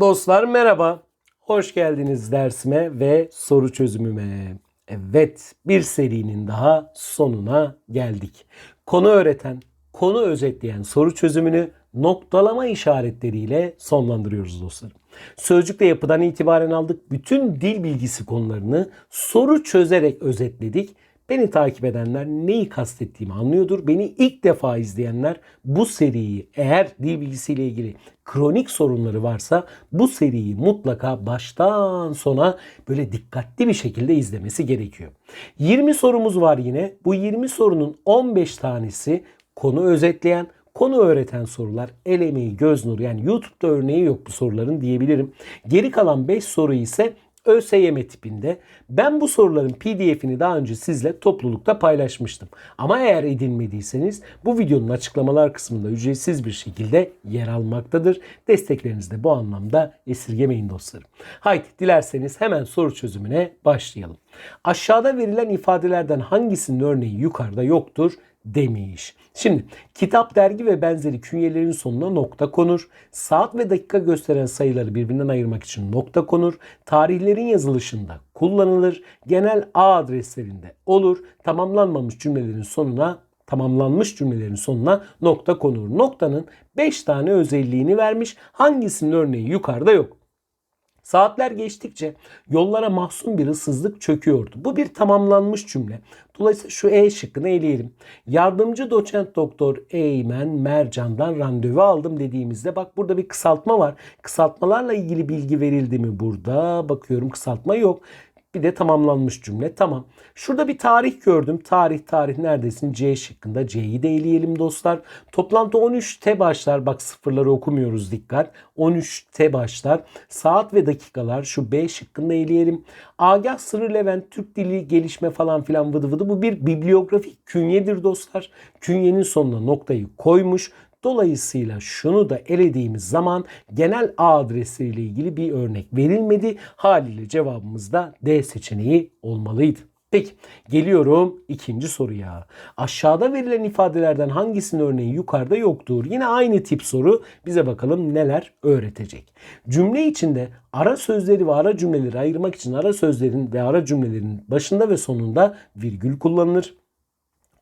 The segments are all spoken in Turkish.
Dostlar merhaba. Hoş geldiniz dersime ve soru çözümüme. Evet, bir serinin daha sonuna geldik. Konu öğreten, konu özetleyen soru çözümünü noktalama işaretleriyle sonlandırıyoruz dostlarım. Sözcükte yapıdan itibaren aldık. Bütün dil bilgisi konularını soru çözerek özetledik. Beni takip edenler neyi kastettiğimi anlıyordur. Beni ilk defa izleyenler bu seriyi eğer dil bilgisiyle ilgili kronik sorunları varsa bu seriyi mutlaka baştan sona böyle dikkatli bir şekilde izlemesi gerekiyor. 20 sorumuz var yine. Bu 20 sorunun 15 tanesi konu özetleyen, konu öğreten sorular. El emeği, göz nuru yani YouTube'da örneği yok bu soruların diyebilirim. Geri kalan 5 soru ise ÖSYM tipinde. Ben bu soruların PDF'ini daha önce sizle toplulukta paylaşmıştım. Ama eğer edinmediyseniz bu videonun açıklamalar kısmında ücretsiz bir şekilde yer almaktadır. Desteklerinizi de bu anlamda esirgemeyin dostlarım. Haydi dilerseniz hemen soru çözümüne başlayalım. Aşağıda verilen ifadelerden hangisinin örneği yukarıda yoktur? demiş. Şimdi kitap, dergi ve benzeri künyelerin sonuna nokta konur. Saat ve dakika gösteren sayıları birbirinden ayırmak için nokta konur. Tarihlerin yazılışında kullanılır. Genel ağ adreslerinde olur. Tamamlanmamış cümlelerin sonuna tamamlanmış cümlelerin sonuna nokta konur. Noktanın 5 tane özelliğini vermiş. Hangisinin örneği yukarıda yok. Saatler geçtikçe yollara mahzun bir ıssızlık çöküyordu. Bu bir tamamlanmış cümle. Dolayısıyla şu E şıkkını eleyelim. Yardımcı doçent doktor Eymen Mercan'dan randevu aldım dediğimizde bak burada bir kısaltma var. Kısaltmalarla ilgili bilgi verildi mi burada? Bakıyorum kısaltma yok. Bir de tamamlanmış cümle. Tamam. Şurada bir tarih gördüm. Tarih tarih neredesin? C şıkkında. C'yi de eleyelim dostlar. Toplantı 13'te başlar. Bak sıfırları okumuyoruz dikkat. 13'te başlar. Saat ve dakikalar şu B şıkkında eleyelim. Agah Sırrı Levent Türk Dili Gelişme falan filan vıdı vıdı. Bu bir bibliografik künyedir dostlar. Künyenin sonuna noktayı koymuş. Dolayısıyla şunu da elediğimiz zaman genel ağ adresiyle ilgili bir örnek verilmedi. Haliyle cevabımız da D seçeneği olmalıydı. Peki geliyorum ikinci soruya. Aşağıda verilen ifadelerden hangisinin örneği yukarıda yoktur? Yine aynı tip soru. Bize bakalım neler öğretecek. Cümle içinde ara sözleri ve ara cümleleri ayırmak için ara sözlerin ve ara cümlelerin başında ve sonunda virgül kullanılır.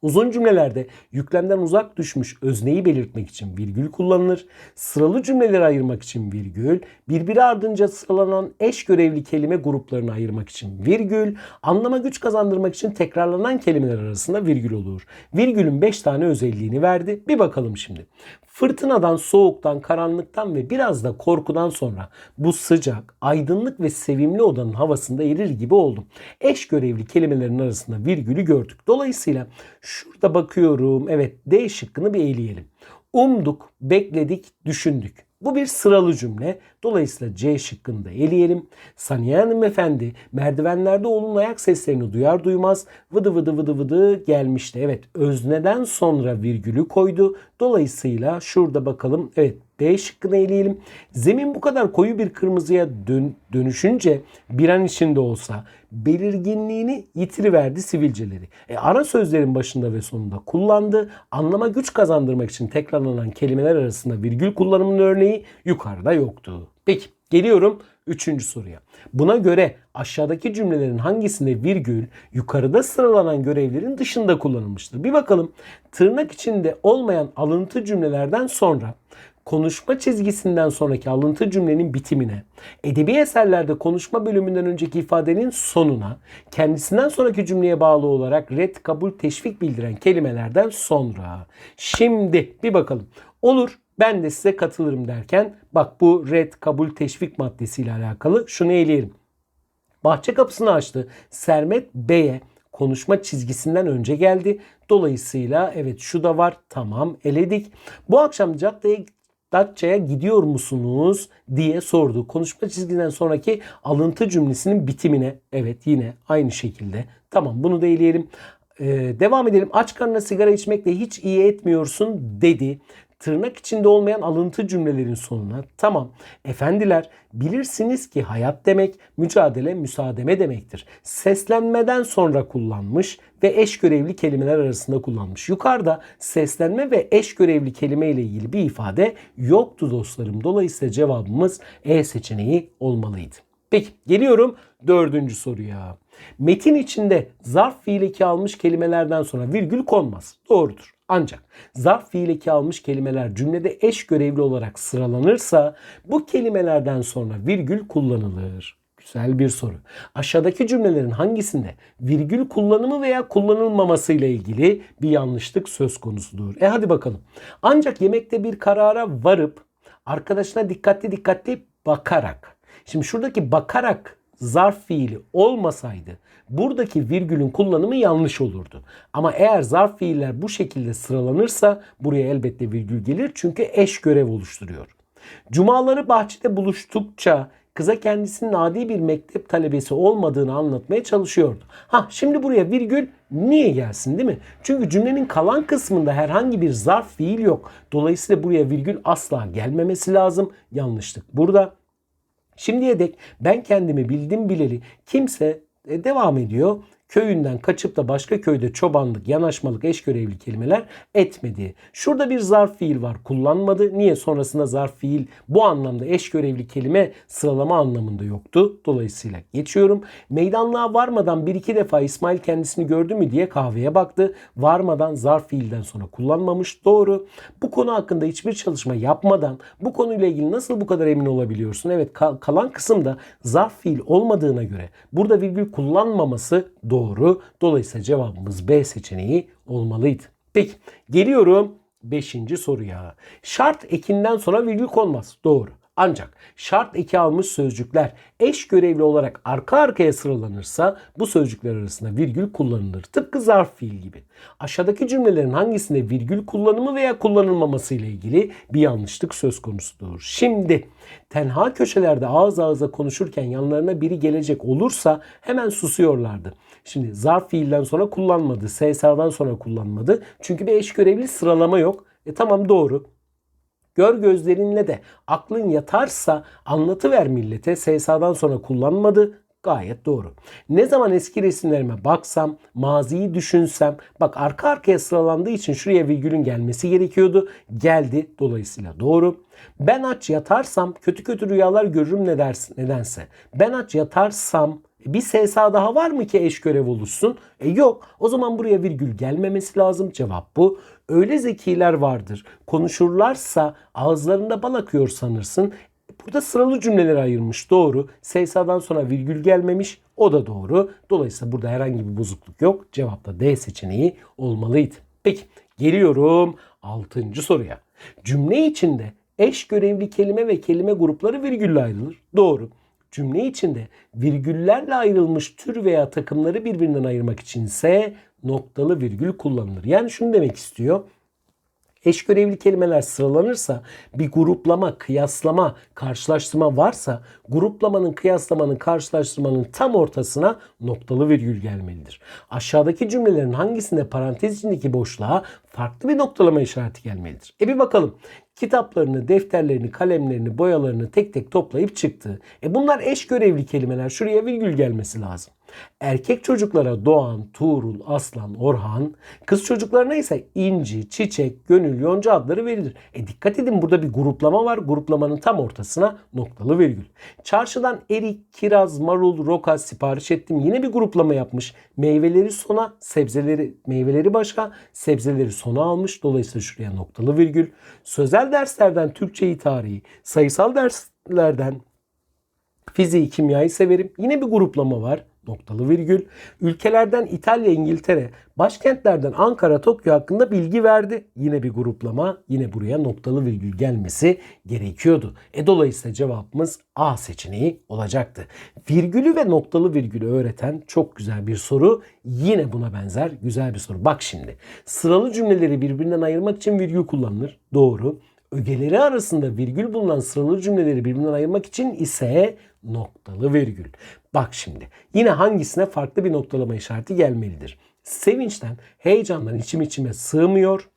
Uzun cümlelerde yüklemden uzak düşmüş özneyi belirtmek için virgül kullanılır. Sıralı cümleleri ayırmak için virgül, birbiri ardınca sıralanan eş görevli kelime gruplarını ayırmak için virgül, anlama güç kazandırmak için tekrarlanan kelimeler arasında virgül olur. Virgülün 5 tane özelliğini verdi. Bir bakalım şimdi. Fırtınadan, soğuktan, karanlıktan ve biraz da korkudan sonra bu sıcak, aydınlık ve sevimli odanın havasında erir gibi oldum. Eş görevli kelimelerin arasında virgülü gördük. Dolayısıyla şurada bakıyorum. Evet D şıkkını bir eleyelim. Umduk, bekledik, düşündük. Bu bir sıralı cümle. Dolayısıyla C şıkkını da eleyelim. Saniye hanımefendi merdivenlerde oğlunun ayak seslerini duyar duymaz vıdı vıdı vıdı vıdı gelmişti. Evet özneden sonra virgülü koydu. Dolayısıyla şurada bakalım. Evet D şıkkını eleyelim. Zemin bu kadar koyu bir kırmızıya dön, dönüşünce bir an içinde olsa belirginliğini yitiriverdi sivilceleri. E, ara sözlerin başında ve sonunda kullandı. Anlama güç kazandırmak için tekrarlanan kelimeler arasında virgül kullanımının örneği yukarıda yoktu. Peki geliyorum üçüncü soruya. Buna göre aşağıdaki cümlelerin hangisinde virgül yukarıda sıralanan görevlerin dışında kullanılmıştır? Bir bakalım. Tırnak içinde olmayan alıntı cümlelerden sonra konuşma çizgisinden sonraki alıntı cümlenin bitimine, edebi eserlerde konuşma bölümünden önceki ifadenin sonuna, kendisinden sonraki cümleye bağlı olarak red, kabul, teşvik bildiren kelimelerden sonra. Şimdi bir bakalım. Olur ben de size katılırım derken bak bu red, kabul, teşvik maddesiyle alakalı şunu eleyelim. Bahçe kapısını açtı. Sermet Bey'e konuşma çizgisinden önce geldi. Dolayısıyla evet şu da var. Tamam eledik. Bu akşam caddeye Datça'ya gidiyor musunuz diye sordu. Konuşma çizgiden sonraki alıntı cümlesinin bitimine evet yine aynı şekilde. Tamam bunu da eleyelim. Ee, devam edelim. Aç karnına sigara içmekle hiç iyi etmiyorsun dedi. Tırnak içinde olmayan alıntı cümlelerin sonuna tamam efendiler bilirsiniz ki hayat demek mücadele müsaademe demektir. Seslenmeden sonra kullanmış ve eş görevli kelimeler arasında kullanmış. Yukarıda seslenme ve eş görevli kelime ile ilgili bir ifade yoktu dostlarım. Dolayısıyla cevabımız E seçeneği olmalıydı. Peki geliyorum dördüncü soruya. Metin içinde zarf fiil eki almış kelimelerden sonra virgül konmaz. Doğrudur. Ancak zarf fiil eki almış kelimeler cümlede eş görevli olarak sıralanırsa bu kelimelerden sonra virgül kullanılır. Güzel bir soru. Aşağıdaki cümlelerin hangisinde virgül kullanımı veya kullanılmaması ile ilgili bir yanlışlık söz konusudur? E hadi bakalım. Ancak yemekte bir karara varıp arkadaşına dikkatli dikkatli bakarak. Şimdi şuradaki bakarak zarf fiili olmasaydı buradaki virgülün kullanımı yanlış olurdu. Ama eğer zarf fiiller bu şekilde sıralanırsa buraya elbette virgül gelir çünkü eş görev oluşturuyor. Cumaları bahçede buluştukça kıza kendisinin adi bir mektep talebesi olmadığını anlatmaya çalışıyordu. Ha şimdi buraya virgül niye gelsin değil mi? Çünkü cümlenin kalan kısmında herhangi bir zarf fiil yok. Dolayısıyla buraya virgül asla gelmemesi lazım. Yanlışlık burada. Şimdiye dek ben kendimi bildim bileli kimse e, devam ediyor. Köyünden kaçıp da başka köyde çobanlık, yanaşmalık, eş görevli kelimeler etmedi. Şurada bir zarf fiil var kullanmadı. Niye? Sonrasında zarf fiil bu anlamda eş görevli kelime sıralama anlamında yoktu. Dolayısıyla geçiyorum. Meydanlığa varmadan bir iki defa İsmail kendisini gördü mü diye kahveye baktı. Varmadan zarf fiilden sonra kullanmamış. Doğru. Bu konu hakkında hiçbir çalışma yapmadan bu konuyla ilgili nasıl bu kadar emin olabiliyorsun? Evet kalan kısımda zarf fiil olmadığına göre burada virgül kullanmaması doğru doğru. Dolayısıyla cevabımız B seçeneği olmalıydı. Peki geliyorum 5. soruya. Şart ekinden sonra virgül konmaz. Doğru. Ancak şart eki almış sözcükler eş görevli olarak arka arkaya sıralanırsa bu sözcükler arasında virgül kullanılır. Tıpkı zarf fiil gibi. Aşağıdaki cümlelerin hangisinde virgül kullanımı veya kullanılmaması ile ilgili bir yanlışlık söz konusudur. Şimdi tenha köşelerde ağız ağıza konuşurken yanlarına biri gelecek olursa hemen susuyorlardı. Şimdi zarf fiilden sonra kullanmadı. SSA'dan sonra kullanmadı. Çünkü bir eş görevli sıralama yok. E tamam doğru. Gör gözlerinle de aklın yatarsa anlatıver millete. SSA'dan sonra kullanmadı. Gayet doğru. Ne zaman eski resimlerime baksam, maziyi düşünsem, bak arka arkaya sıralandığı için şuraya virgülün gelmesi gerekiyordu. Geldi. Dolayısıyla doğru. Ben aç yatarsam kötü kötü rüyalar görürüm ne dersin, nedense. Ben aç yatarsam bir SSA daha var mı ki eş görev oluşsun? E yok. O zaman buraya virgül gelmemesi lazım. Cevap bu. Öyle zekiler vardır. Konuşurlarsa ağızlarında bal akıyor sanırsın. Burada sıralı cümleleri ayırmış. Doğru. SSA'dan sonra virgül gelmemiş. O da doğru. Dolayısıyla burada herhangi bir bozukluk yok. Cevap da D seçeneği olmalıydı. Peki geliyorum 6. soruya. Cümle içinde eş görevli kelime ve kelime grupları virgülle ayrılır. Doğru cümle içinde virgüllerle ayrılmış tür veya takımları birbirinden ayırmak içinse noktalı virgül kullanılır. Yani şunu demek istiyor. Eş görevli kelimeler sıralanırsa bir gruplama, kıyaslama, karşılaştırma varsa gruplamanın, kıyaslamanın, karşılaştırmanın tam ortasına noktalı virgül gelmelidir. Aşağıdaki cümlelerin hangisinde parantez içindeki boşluğa farklı bir noktalama işareti gelmelidir? E bir bakalım kitaplarını, defterlerini, kalemlerini, boyalarını tek tek toplayıp çıktı. E bunlar eş görevli kelimeler. Şuraya virgül gelmesi lazım. Erkek çocuklara Doğan, Tuğrul, Aslan, Orhan, kız çocuklarına ise İnci, Çiçek, Gönül, Yonca adları verilir. E dikkat edin burada bir gruplama var. Gruplamanın tam ortasına noktalı virgül. Çarşıdan erik, kiraz, marul, roka sipariş ettim. Yine bir gruplama yapmış. Meyveleri sona, sebzeleri, meyveleri başka, sebzeleri sona almış. Dolayısıyla şuraya noktalı virgül. Sözel derslerden Türkçeyi, tarihi, sayısal derslerden fiziği, kimyayı severim. Yine bir gruplama var noktalı virgül. Ülkelerden İtalya, İngiltere, başkentlerden Ankara, Tokyo hakkında bilgi verdi. Yine bir gruplama, yine buraya noktalı virgül gelmesi gerekiyordu. E dolayısıyla cevabımız A seçeneği olacaktı. Virgülü ve noktalı virgülü öğreten çok güzel bir soru. Yine buna benzer güzel bir soru. Bak şimdi sıralı cümleleri birbirinden ayırmak için virgül kullanılır. Doğru. Ögeleri arasında virgül bulunan sıralı cümleleri birbirinden ayırmak için ise noktalı virgül. Bak şimdi yine hangisine farklı bir noktalama işareti gelmelidir. Sevinçten, heyecandan içim içime sığmıyor.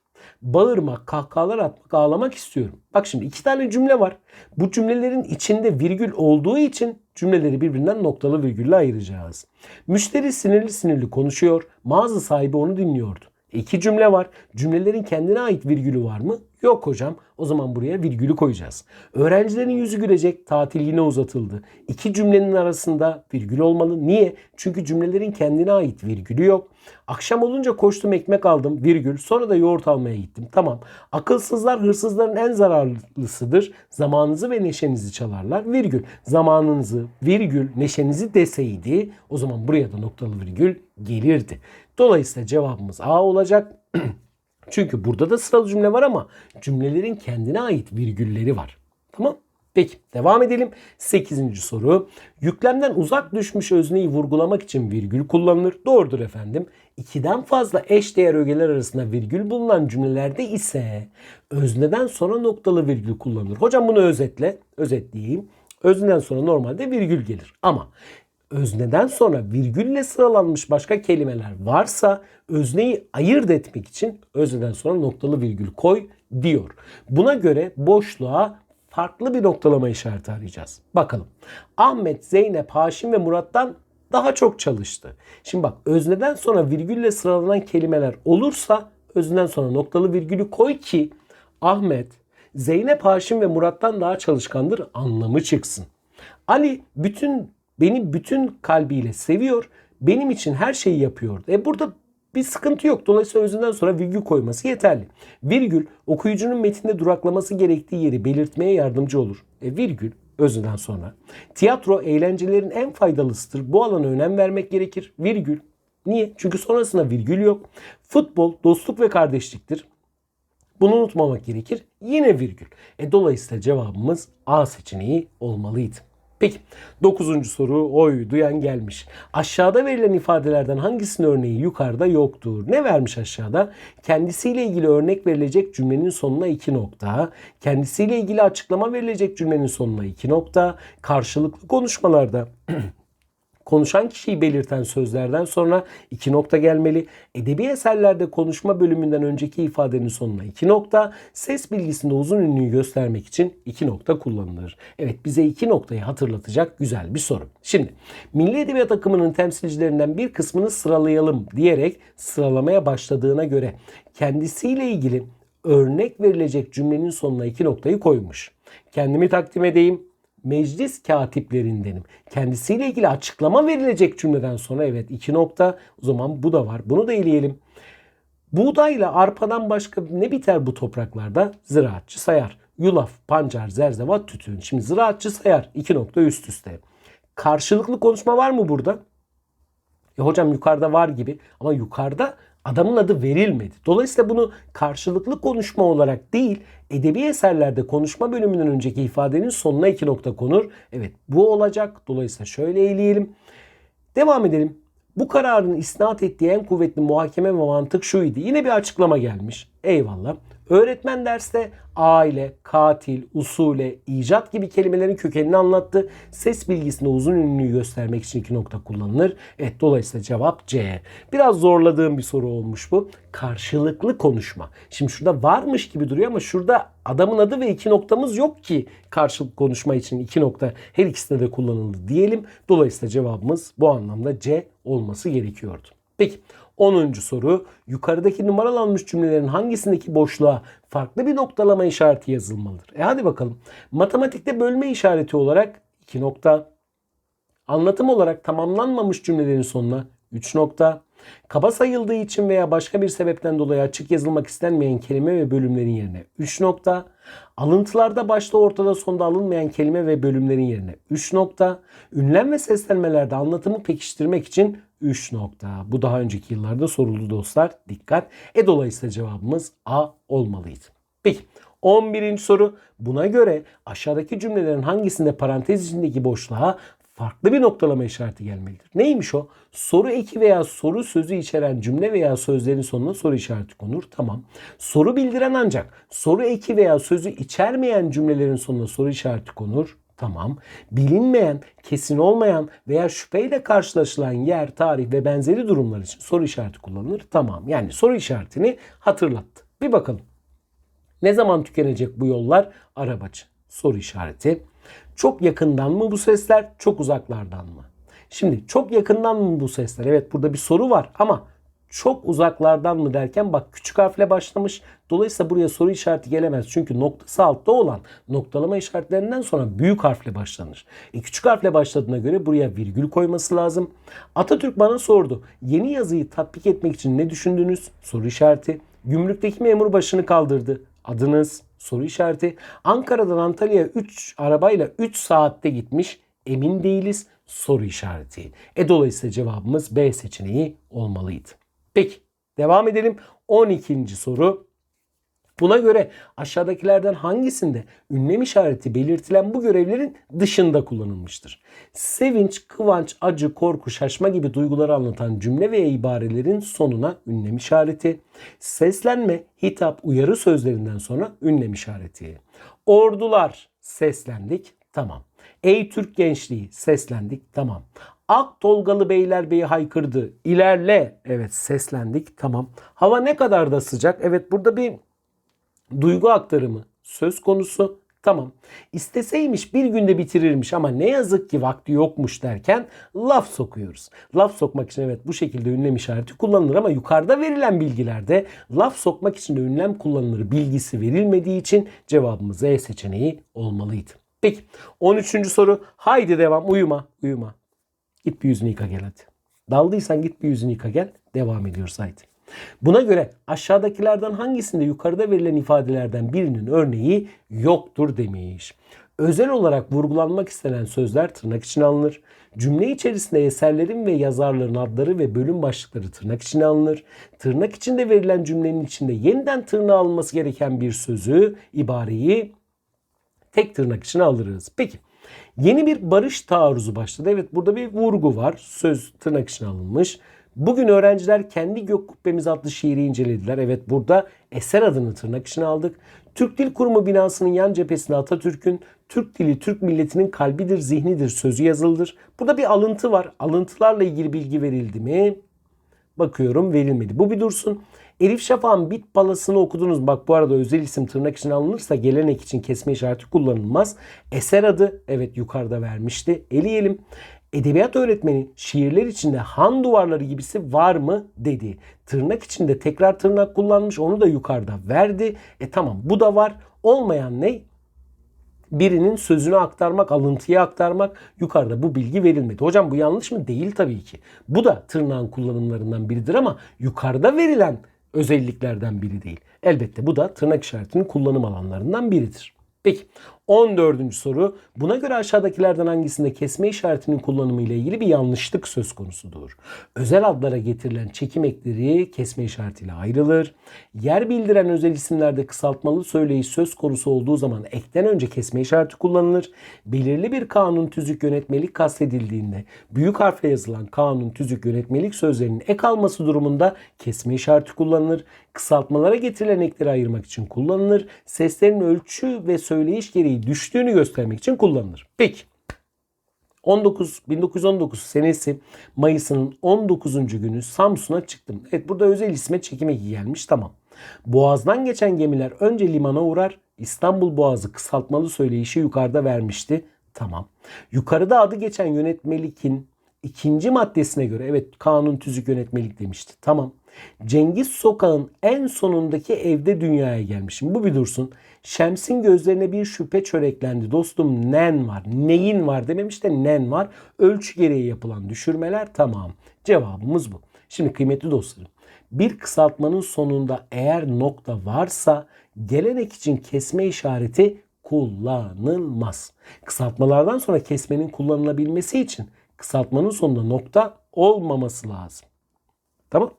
bağırmak, kahkahalar atmak, ağlamak istiyorum. Bak şimdi iki tane cümle var. Bu cümlelerin içinde virgül olduğu için cümleleri birbirinden noktalı virgülle ayıracağız. Müşteri sinirli sinirli konuşuyor. Mağaza sahibi onu dinliyordu. İki cümle var. Cümlelerin kendine ait virgülü var mı? Yok hocam. O zaman buraya virgülü koyacağız. Öğrencilerin yüzü gülecek. Tatil yine uzatıldı. İki cümlenin arasında virgül olmalı. Niye? Çünkü cümlelerin kendine ait virgülü yok. Akşam olunca koştum ekmek aldım virgül. Sonra da yoğurt almaya gittim. Tamam. Akılsızlar hırsızların en zararlısıdır. Zamanınızı ve neşenizi çalarlar. Virgül. Zamanınızı, virgül, neşenizi deseydi o zaman buraya da noktalı virgül gelirdi. Dolayısıyla cevabımız A olacak. Çünkü burada da sıralı cümle var ama cümlelerin kendine ait virgülleri var. Tamam? Peki devam edelim. 8. soru. Yüklemden uzak düşmüş özneyi vurgulamak için virgül kullanılır. Doğrudur efendim. İkiden fazla eş değer ögeler arasında virgül bulunan cümlelerde ise özneden sonra noktalı virgül kullanılır. Hocam bunu özetle. Özetleyeyim. Özneden sonra normalde virgül gelir. Ama özneden sonra virgülle sıralanmış başka kelimeler varsa özneyi ayırt etmek için özneden sonra noktalı virgül koy diyor. Buna göre boşluğa farklı bir noktalama işareti arayacağız. Bakalım. Ahmet, Zeynep, Haşim ve Murat'tan daha çok çalıştı. Şimdi bak özneden sonra virgülle sıralanan kelimeler olursa özneden sonra noktalı virgülü koy ki Ahmet, Zeynep, Haşim ve Murat'tan daha çalışkandır anlamı çıksın. Ali bütün beni bütün kalbiyle seviyor. Benim için her şeyi yapıyordu. E burada bir sıkıntı yok. Dolayısıyla özünden sonra virgül koyması yeterli. Virgül okuyucunun metinde duraklaması gerektiği yeri belirtmeye yardımcı olur. E virgül özünden sonra. Tiyatro eğlencelerin en faydalısıdır. Bu alana önem vermek gerekir. Virgül. Niye? Çünkü sonrasında virgül yok. Futbol dostluk ve kardeşliktir. Bunu unutmamak gerekir. Yine virgül. E dolayısıyla cevabımız A seçeneği olmalıydı. Peki 9. soru oy duyan gelmiş. Aşağıda verilen ifadelerden hangisinin örneği yukarıda yoktur? Ne vermiş aşağıda? Kendisiyle ilgili örnek verilecek cümlenin sonuna 2 nokta. Kendisiyle ilgili açıklama verilecek cümlenin sonuna 2 nokta. Karşılıklı konuşmalarda konuşan kişiyi belirten sözlerden sonra iki nokta gelmeli. Edebi eserlerde konuşma bölümünden önceki ifadenin sonuna iki nokta, ses bilgisinde uzun ünlüyü göstermek için iki nokta kullanılır. Evet bize iki noktayı hatırlatacak güzel bir soru. Şimdi Milli Edebiyat akımının temsilcilerinden bir kısmını sıralayalım diyerek sıralamaya başladığına göre kendisiyle ilgili örnek verilecek cümlenin sonuna iki noktayı koymuş. Kendimi takdim edeyim meclis katiplerindenim. Kendisiyle ilgili açıklama verilecek cümleden sonra evet iki nokta o zaman bu da var. Bunu da eleyelim. Buğdayla arpadan başka ne biter bu topraklarda? Ziraatçı sayar. Yulaf, pancar, zerzevat, tütün. Şimdi ziraatçı sayar. iki nokta üst üste. Karşılıklı konuşma var mı burada? Ya hocam yukarıda var gibi ama yukarıda adamın adı verilmedi. Dolayısıyla bunu karşılıklı konuşma olarak değil, edebi eserlerde konuşma bölümünden önceki ifadenin sonuna iki nokta konur. Evet bu olacak. Dolayısıyla şöyle eleyelim. Devam edelim. Bu kararın isnat ettiği en kuvvetli muhakeme ve mantık şuydu. Yine bir açıklama gelmiş. Eyvallah. Öğretmen derste aile, katil, usule, icat gibi kelimelerin kökenini anlattı. Ses bilgisinde uzun ünlüyü göstermek için iki nokta kullanılır. Evet dolayısıyla cevap C. Biraz zorladığım bir soru olmuş bu. Karşılıklı konuşma. Şimdi şurada varmış gibi duruyor ama şurada adamın adı ve iki noktamız yok ki karşılıklı konuşma için iki nokta her ikisinde de kullanıldı diyelim. Dolayısıyla cevabımız bu anlamda C olması gerekiyordu. Peki 10. soru yukarıdaki numaralanmış cümlelerin hangisindeki boşluğa farklı bir noktalama işareti yazılmalıdır? E hadi bakalım. Matematikte bölme işareti olarak 2 nokta. Anlatım olarak tamamlanmamış cümlelerin sonuna 3 nokta. Kaba sayıldığı için veya başka bir sebepten dolayı açık yazılmak istenmeyen kelime ve bölümlerin yerine 3 nokta. Alıntılarda başta ortada sonda alınmayan kelime ve bölümlerin yerine 3 nokta. Ünlem ve seslenmelerde anlatımı pekiştirmek için 3 nokta. Bu daha önceki yıllarda soruldu dostlar. Dikkat. E dolayısıyla cevabımız A olmalıydı. Peki 11. soru. Buna göre aşağıdaki cümlelerin hangisinde parantez içindeki boşluğa farklı bir noktalama işareti gelmelidir. Neymiş o? Soru eki veya soru sözü içeren cümle veya sözlerin sonuna soru işareti konur. Tamam. Soru bildiren ancak soru eki veya sözü içermeyen cümlelerin sonuna soru işareti konur. Tamam. Bilinmeyen, kesin olmayan veya şüpheyle karşılaşılan yer, tarih ve benzeri durumlar için soru işareti kullanılır. Tamam. Yani soru işaretini hatırlattı. Bir bakalım. Ne zaman tükenecek bu yollar? Arabacı. Soru işareti. Çok yakından mı bu sesler? Çok uzaklardan mı? Şimdi çok yakından mı bu sesler? Evet burada bir soru var ama çok uzaklardan mı derken bak küçük harfle başlamış. Dolayısıyla buraya soru işareti gelemez. Çünkü noktası altta olan noktalama işaretlerinden sonra büyük harfle başlanır. E, küçük harfle başladığına göre buraya virgül koyması lazım. Atatürk bana sordu. Yeni yazıyı tatbik etmek için ne düşündünüz? Soru işareti. Gümrükteki memur başını kaldırdı. Adınız? Soru işareti. Ankara'dan Antalya'ya 3 arabayla 3 saatte gitmiş. Emin değiliz. Soru işareti. E dolayısıyla cevabımız B seçeneği olmalıydı. Peki devam edelim. 12. soru. Buna göre aşağıdakilerden hangisinde ünlem işareti belirtilen bu görevlerin dışında kullanılmıştır? Sevinç, kıvanç, acı, korku, şaşma gibi duyguları anlatan cümle veya ibarelerin sonuna ünlem işareti. Seslenme, hitap, uyarı sözlerinden sonra ünlem işareti. Ordular seslendik tamam. Ey Türk gençliği seslendik tamam. Ak Tolgalı Beylerbeyi haykırdı. İlerle. Evet seslendik. Tamam. Hava ne kadar da sıcak. Evet burada bir duygu aktarımı söz konusu. Tamam. İsteseymiş bir günde bitirirmiş ama ne yazık ki vakti yokmuş derken laf sokuyoruz. Laf sokmak için evet bu şekilde ünlem işareti kullanılır ama yukarıda verilen bilgilerde laf sokmak için de ünlem kullanılır bilgisi verilmediği için cevabımız E seçeneği olmalıydı. Peki 13. soru. Haydi devam uyuma uyuma. Git bir yüzünü yıka gel hadi. Daldıysan git bir yüzünü yıka gel. Devam ediyoruz haydi. Buna göre aşağıdakilerden hangisinde yukarıda verilen ifadelerden birinin örneği yoktur demiş. Özel olarak vurgulanmak istenen sözler tırnak içine alınır. Cümle içerisinde eserlerin ve yazarların adları ve bölüm başlıkları tırnak içine alınır. Tırnak içinde verilen cümlenin içinde yeniden tırnağa alınması gereken bir sözü, ibareyi tek tırnak içine alırız. Peki yeni bir barış taarruzu başladı. Evet burada bir vurgu var. Söz tırnak içine alınmış. Bugün öğrenciler kendi gök kubbemiz adlı şiiri incelediler. Evet burada eser adını tırnak içine aldık. Türk Dil Kurumu binasının yan cephesinde Atatürk'ün Türk dili Türk milletinin kalbidir, zihnidir sözü yazılıdır. Burada bir alıntı var. Alıntılarla ilgili bilgi verildi mi? Bakıyorum verilmedi. Bu bir dursun. Elif Şafak'ın bit palasını okudunuz. Bak bu arada özel isim tırnak için alınırsa gelenek için kesme işareti kullanılmaz. Eser adı evet yukarıda vermişti. Eleyelim. Edebiyat öğretmeni şiirler içinde han duvarları gibisi var mı dedi. Tırnak içinde tekrar tırnak kullanmış onu da yukarıda verdi. E tamam bu da var. Olmayan ne? birinin sözünü aktarmak, alıntıyı aktarmak yukarıda bu bilgi verilmedi. Hocam bu yanlış mı? Değil tabii ki. Bu da tırnağın kullanımlarından biridir ama yukarıda verilen özelliklerden biri değil. Elbette bu da tırnak işaretinin kullanım alanlarından biridir. Peki 14. soru. Buna göre aşağıdakilerden hangisinde kesme işaretinin kullanımı ile ilgili bir yanlışlık söz konusudur? Özel adlara getirilen çekim ekleri kesme işaretiyle ayrılır. Yer bildiren özel isimlerde kısaltmalı söyleyiş söz konusu olduğu zaman ekten önce kesme işareti kullanılır. Belirli bir kanun tüzük yönetmelik kastedildiğinde büyük harfle yazılan kanun tüzük yönetmelik sözlerinin ek alması durumunda kesme işareti kullanılır. Kısaltmalara getirilen ekleri ayırmak için kullanılır. Seslerin ölçü ve söyleyiş gereği düştüğünü göstermek için kullanılır. Peki 19 1919 senesi Mayıs'ın 19. günü Samsun'a çıktım. Evet burada özel isme çekim eki gelmiş tamam. Boğaz'dan geçen gemiler önce limana uğrar. İstanbul Boğazı kısaltmalı söyleyişi yukarıda vermişti. Tamam. Yukarıda adı geçen yönetmelikin ikinci maddesine göre evet kanun tüzük yönetmelik demişti. Tamam. Cengiz Sokağın en sonundaki evde dünyaya gelmişim. Bu bir dursun. Şems'in gözlerine bir şüphe çöreklendi. Dostum nen var. Neyin var dememiş de nen var. Ölçü gereği yapılan düşürmeler tamam. Cevabımız bu. Şimdi kıymetli dostlarım. Bir kısaltmanın sonunda eğer nokta varsa gelenek için kesme işareti kullanılmaz. Kısaltmalardan sonra kesmenin kullanılabilmesi için kısaltmanın sonunda nokta olmaması lazım. Tamam?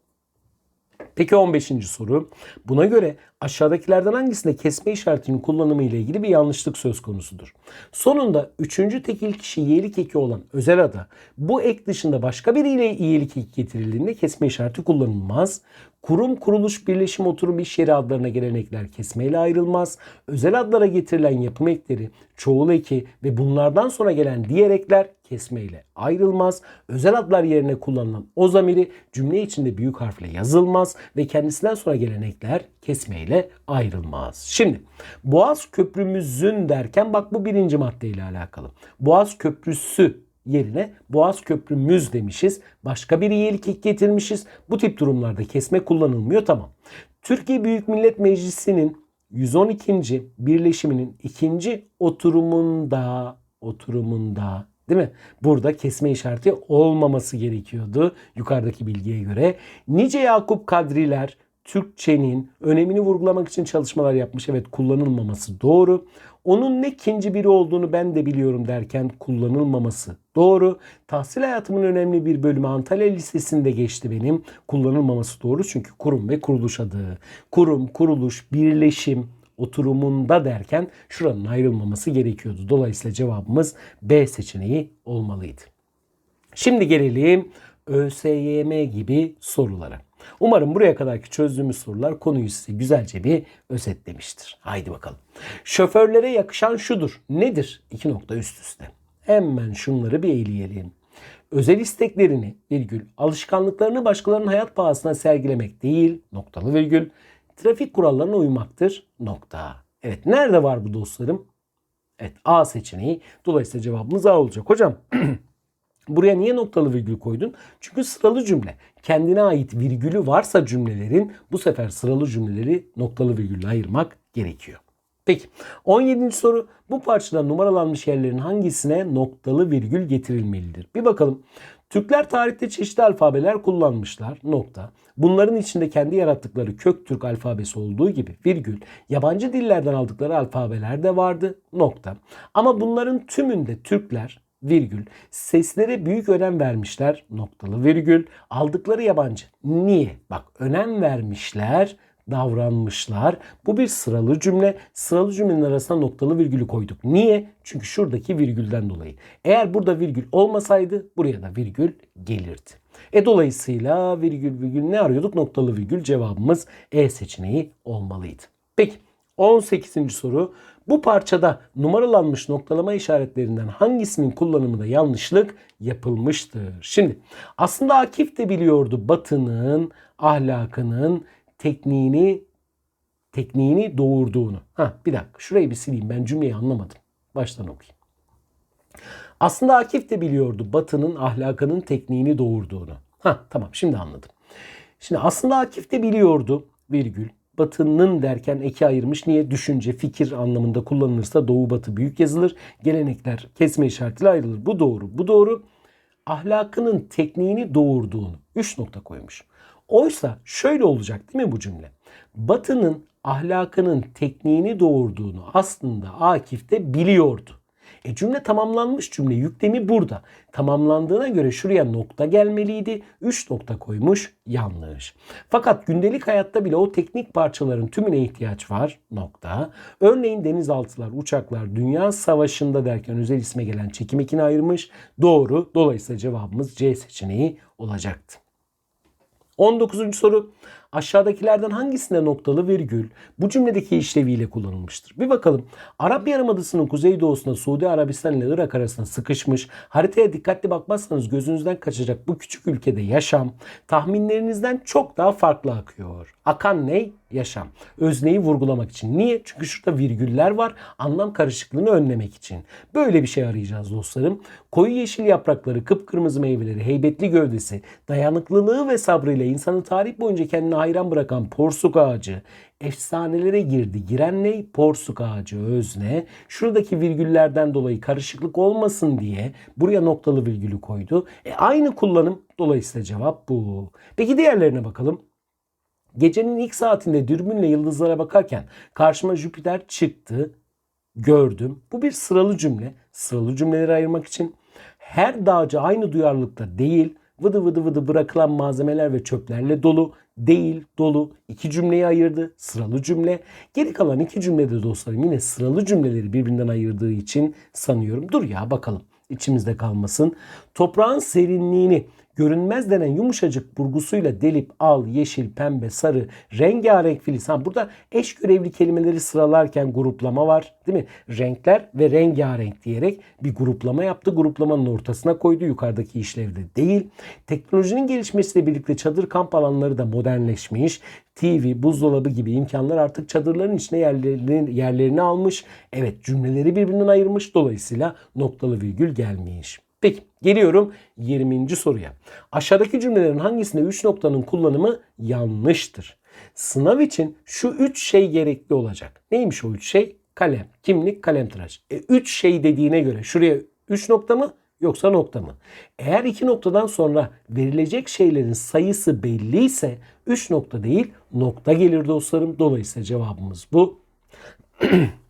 Peki 15. soru. Buna göre aşağıdakilerden hangisinde kesme işaretinin kullanımı ile ilgili bir yanlışlık söz konusudur? Sonunda üçüncü tekil kişi iyilik eki olan özel ada bu ek dışında başka biriyle iyilik eki getirildiğinde kesme işareti kullanılmaz. Kurum, kuruluş, birleşim, oturum, iş yeri adlarına gelen ekler kesmeyle ayrılmaz. Özel adlara getirilen yapım ekleri, çoğul eki ve bunlardan sonra gelen diğer ekler kesmeyle ayrılmaz. Özel adlar yerine kullanılan o zamiri cümle içinde büyük harfle yazılmaz ve kendisinden sonra gelen ekler kesmeyle ayrılmaz. Şimdi Boğaz Köprümüzün derken bak bu birinci maddeyle alakalı. Boğaz Köprüsü yerine Boğaz Köprümüz demişiz. Başka bir iyilik getirmişiz. Bu tip durumlarda kesme kullanılmıyor tamam. Türkiye Büyük Millet Meclisi'nin 112. birleşiminin ikinci oturumunda oturumunda değil mi? Burada kesme işareti olmaması gerekiyordu yukarıdaki bilgiye göre. Nice Yakup Kadriler Türkçenin önemini vurgulamak için çalışmalar yapmış. Evet kullanılmaması doğru. Onun ne ikinci biri olduğunu ben de biliyorum derken kullanılmaması doğru. Tahsil hayatımın önemli bir bölümü Antalya Lisesi'nde geçti benim. Kullanılmaması doğru çünkü kurum ve kuruluş adı. Kurum, kuruluş, birleşim, oturumunda derken şuranın ayrılmaması gerekiyordu. Dolayısıyla cevabımız B seçeneği olmalıydı. Şimdi gelelim ÖSYM gibi sorulara. Umarım buraya kadarki çözdüğümüz sorular konuyu size güzelce bir özetlemiştir. Haydi bakalım. Şoförlere yakışan şudur. Nedir? İki nokta üst üste. Hemen şunları bir eğleyelim. Özel isteklerini virgül alışkanlıklarını başkalarının hayat pahasına sergilemek değil noktalı virgül trafik kurallarına uymaktır nokta. Evet nerede var bu dostlarım? Evet A seçeneği. Dolayısıyla cevabımız A olacak. Hocam Buraya niye noktalı virgül koydun? Çünkü sıralı cümle. Kendine ait virgülü varsa cümlelerin bu sefer sıralı cümleleri noktalı virgülle ayırmak gerekiyor. Peki 17. soru bu parçada numaralanmış yerlerin hangisine noktalı virgül getirilmelidir? Bir bakalım. Türkler tarihte çeşitli alfabeler kullanmışlar. Nokta. Bunların içinde kendi yarattıkları kök Türk alfabesi olduğu gibi virgül yabancı dillerden aldıkları alfabeler de vardı. Nokta. Ama bunların tümünde Türkler virgül seslere büyük önem vermişler noktalı virgül aldıkları yabancı niye bak önem vermişler davranmışlar. Bu bir sıralı cümle. Sıralı cümlenin arasına noktalı virgülü koyduk. Niye? Çünkü şuradaki virgülden dolayı. Eğer burada virgül olmasaydı buraya da virgül gelirdi. E dolayısıyla virgül virgül ne arıyorduk? Noktalı virgül cevabımız E seçeneği olmalıydı. Peki 18. soru. Bu parçada numaralanmış noktalama işaretlerinden hangisinin kullanımında yanlışlık yapılmıştır? Şimdi aslında Akif de biliyordu Batı'nın ahlakının tekniğini tekniğini doğurduğunu. Ha bir dakika şurayı bir sileyim ben cümleyi anlamadım. Baştan okuyayım. Aslında Akif de biliyordu Batı'nın ahlakının tekniğini doğurduğunu. Ha tamam şimdi anladım. Şimdi aslında Akif de biliyordu virgül batının derken eki ayırmış. Niye? Düşünce, fikir anlamında kullanılırsa doğu batı büyük yazılır. Gelenekler kesme işaretiyle ayrılır. Bu doğru. Bu doğru. Ahlakının tekniğini doğurduğunu 3 nokta koymuş. Oysa şöyle olacak değil mi bu cümle? Batının ahlakının tekniğini doğurduğunu aslında Akif de biliyordu. E cümle tamamlanmış cümle yüklemi burada. Tamamlandığına göre şuraya nokta gelmeliydi. 3 nokta koymuş yanlış. Fakat gündelik hayatta bile o teknik parçaların tümüne ihtiyaç var. Nokta. Örneğin denizaltılar, uçaklar dünya savaşında derken özel isme gelen çekim ekini ayırmış. Doğru. Dolayısıyla cevabımız C seçeneği olacaktı. 19. soru aşağıdakilerden hangisinde noktalı virgül bu cümledeki işleviyle kullanılmıştır? Bir bakalım. Arap Yarımadası'nın kuzeydoğusunda Suudi Arabistan ile Irak arasında sıkışmış. Haritaya dikkatli bakmazsanız gözünüzden kaçacak bu küçük ülkede yaşam tahminlerinizden çok daha farklı akıyor. Akan ne? Yaşam. Özneyi vurgulamak için. Niye? Çünkü şurada virgüller var. Anlam karışıklığını önlemek için. Böyle bir şey arayacağız dostlarım. Koyu yeşil yaprakları, kıpkırmızı meyveleri, heybetli gövdesi, dayanıklılığı ve sabrıyla insanı tarih boyunca kendine hayran bırakan porsuk ağacı, efsanelere girdi. Giren ne? Porsuk ağacı özne. Şuradaki virgüllerden dolayı karışıklık olmasın diye buraya noktalı virgülü koydu. E aynı kullanım. Dolayısıyla cevap bu. Peki diğerlerine bakalım. Gecenin ilk saatinde dürbünle yıldızlara bakarken karşıma Jüpiter çıktı. Gördüm. Bu bir sıralı cümle. Sıralı cümleleri ayırmak için her dağcı aynı duyarlılıkta değil. Vıdı vıdı vıdı bırakılan malzemeler ve çöplerle dolu. Değil, dolu. İki cümleyi ayırdı. Sıralı cümle. Geri kalan iki cümlede dostlarım yine sıralı cümleleri birbirinden ayırdığı için sanıyorum. Dur ya bakalım. içimizde kalmasın. Toprağın serinliğini görünmez denen yumuşacık burgusuyla delip al, yeşil, pembe, sarı, rengarenk filiz. Ha, burada eş görevli kelimeleri sıralarken gruplama var değil mi? Renkler ve rengarenk diyerek bir gruplama yaptı. Gruplamanın ortasına koydu. Yukarıdaki işlevde değil. Teknolojinin gelişmesiyle birlikte çadır kamp alanları da modernleşmiş. TV, buzdolabı gibi imkanlar artık çadırların içine yerlerini, yerlerini almış. Evet cümleleri birbirinden ayırmış. Dolayısıyla noktalı virgül gelmiş. Peki geliyorum 20. soruya. Aşağıdaki cümlelerin hangisinde 3 noktanın kullanımı yanlıştır? Sınav için şu 3 şey gerekli olacak. Neymiş o 3 şey? Kalem, kimlik, kalem tıraş. 3 şey dediğine göre şuraya 3 nokta mı yoksa nokta mı? Eğer iki noktadan sonra verilecek şeylerin sayısı belliyse 3 nokta değil nokta gelir dostlarım. Dolayısıyla cevabımız bu.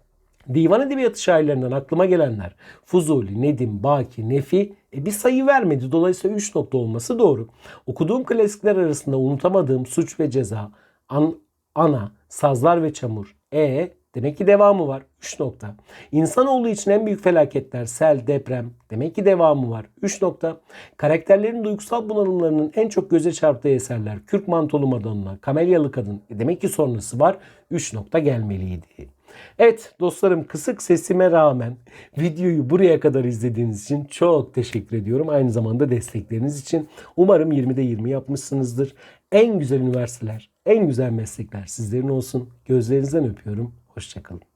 Divan edebiyatı şairlerinden aklıma gelenler Fuzuli, Nedim, Baki, Nefi e, bir sayı vermedi. Dolayısıyla 3 nokta olması doğru. Okuduğum klasikler arasında unutamadığım Suç ve Ceza, An, Ana, Sazlar ve Çamur, E demek ki devamı var. 3 nokta. İnsanoğlu için en büyük felaketler sel, deprem. Demek ki devamı var. 3 nokta. Karakterlerin duygusal bunalımlarının en çok göze çarptığı eserler Kürk Mantolu Madonna, Kamelyalı Kadın. E, demek ki sonrası var. 3 nokta gelmeliydi. Evet dostlarım kısık sesime rağmen videoyu buraya kadar izlediğiniz için çok teşekkür ediyorum. Aynı zamanda destekleriniz için. Umarım 20'de 20 yapmışsınızdır. En güzel üniversiteler, en güzel meslekler sizlerin olsun. Gözlerinizden öpüyorum. Hoşçakalın.